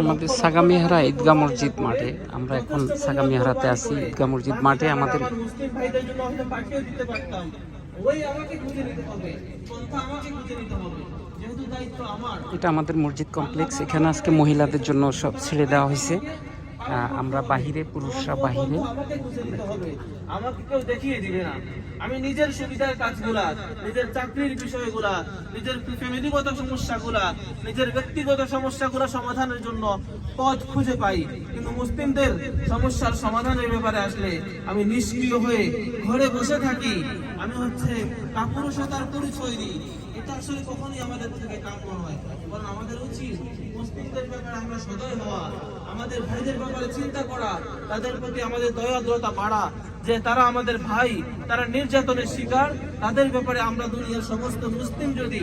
আমাদের সাগামিহারা ঈদগাহ মসজিদ মাঠে। আমরা এখন সাগামিহারাতে আছি, ঈদগাহ মসজিদ মাঠে আমাদের এটা আমাদের মসজিদ কমপ্লেক্স। এখানে আজকে মহিলাদের জন্য সব ছেড়ে দেওয়া হয়েছে। আমরা বাহিরে, পুরুষরা বাহিরে। আমাকে কেউ দেখিয়ে দিবে না। আমি নিজের সুবিধার কাজগুলা, নিজের চাকরির বিষয়গুলা, নিজের ফ্যামিলিগত সমস্যাগুলা, নিজের ব্যক্তিগত সমাধানের জন্য পথ খুঁজে পাই। কিন্তু মুসলিমদের সমস্যার সমাধানের ব্যাপারে আসলে আমি নিষ্ক্রিয় হয়ে ঘরে বসে থাকি। আমি হচ্ছে কাপুরুষতার পরিচয় দিই। এটা আসলে কখনোই আমাদের থেকে কাম্য নয়। বরং আমাদের মুসলিমদের ব্যাপারে আমরা সদয় হওয়া, আমাদের ভাইদের ব্যাপারে চিন্তা করা, তাদের প্রতি আমাদের দয়াদ্রতা বাড়া, যে তারা আমাদের ভাই, তারা নির্যাতনের শিকার, তাদের ব্যাপারে আমরা দুনিয়ার সমস্ত মুসলিম যদি,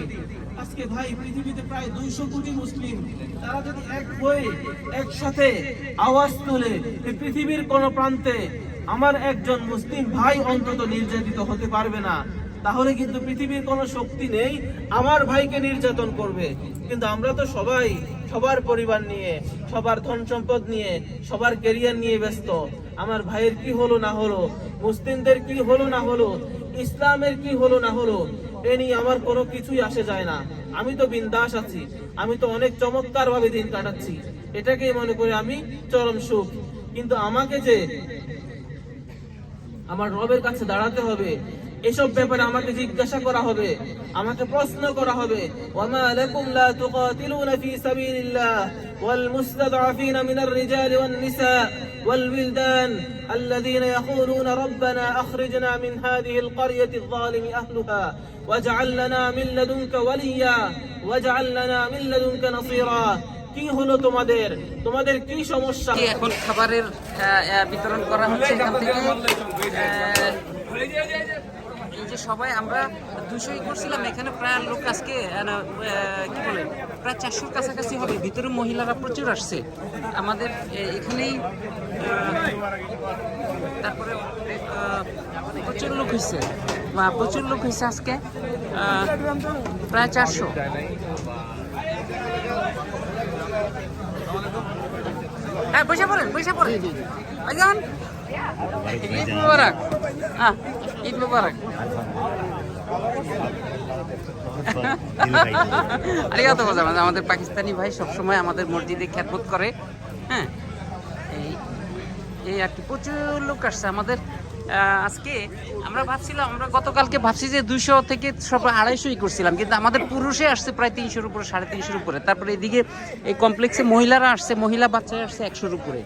আজকে ভাই পৃথিবীতে প্রায় দুইশো কোটি মুসলিম, তারা যদি এক হয়ে, একসাথে আওয়াজ তুলে পৃথিবীর কোন প্রান্তে আমার একজন মুসলিম ভাই অন্তত নির্যাতিত হতে পারবে না তাহলে কিন্তু পৃথিবীর কোনো শক্তি নেই, আমার ভাইকে নির্যাতন করবে। কিন্তু আমরা তো সবাই, সবার পরিবার নিয়ে, সবার ধন সম্পদ নিয়ে, সবার ক্যারিয়ার নিয়ে ব্যস্ত। আমার ভাইয়ের কি হলো না হলো, মুসলিমদের কি হলো না হলো, ইসলামের কি হলো না হলো, এ নিয়ে আমার কোনো কিছুই আসে যায় না। আমি তো বিন্দাস আছি, আমি তো অনেক চমৎকার ভাবে দিন কাটাচ্ছি। এটাকেই মনে করি আমি চরম সুখ। কিন্তু আমাকে যে আমার রবের কাছে দাঁড়াতে হবে এসব ব্যাপারে আমাকে জিজ্ঞাসা করা হবে আমাকে প্রশ্ন করা হবে ওয়ামা লাকুম লা তুকাতিলুনা ফি সাবিলিল্লাহ ওয়াল মুস্তাদআফিনা মিনার রিজালি ওয়ান নিসা والولدان الذين يقولون ربنا أخرجنا من هذه القرية الظالم أهلها واجعل لنا من لدنك وليا واجعل لنا من لدنك نصيرا কি হলো তোমাদের তোমাদের কি সমস্যা কি এখন খাবারের আহ, আহ, বিতরণ করা হচ্ছে এখান থেকে আহ, এই যে সবাই আমরা দুশোই করছিলাম এখানে প্রায় লোক আজকে কি বলে প্রায় চারশোর কাছাকাছি হবে। ভিতরে মহিলারা প্রচুর আসছে। আমাদের এখানেই তারপরে প্রচুর লোক হয়েছে। বা প্রচুর লোক হয়েছে আজকে প্রায় চারশো। হ্যাঁ বসে পড়েন বসে পড়েন। ভাইজান। হ্যাঁ। ঈদ মুবারক। গোজামাজ আমাদের পাকিস্তানি ভাই সবসময় আমাদের মসজিদে খ্যাতমত করে হ্যাঁ? এই এই আর কি, প্রচুর লোক আসছে আমাদের। আজকে আমরা ভাবছিলাম, আমরা গতকালকে ভাবছি যে দুইশো থেকে সব আড়াইশোই করছিলাম, কিন্তু আমাদের পুরুষে আসছে প্রায় তিনশোর উপরে, সাড়ে তিনশোর উপরে। তারপরে এদিকে এই কমপ্লেক্সে মহিলারা আসছে, মহিলা বাচ্চারা আসছে একশোর উপরে।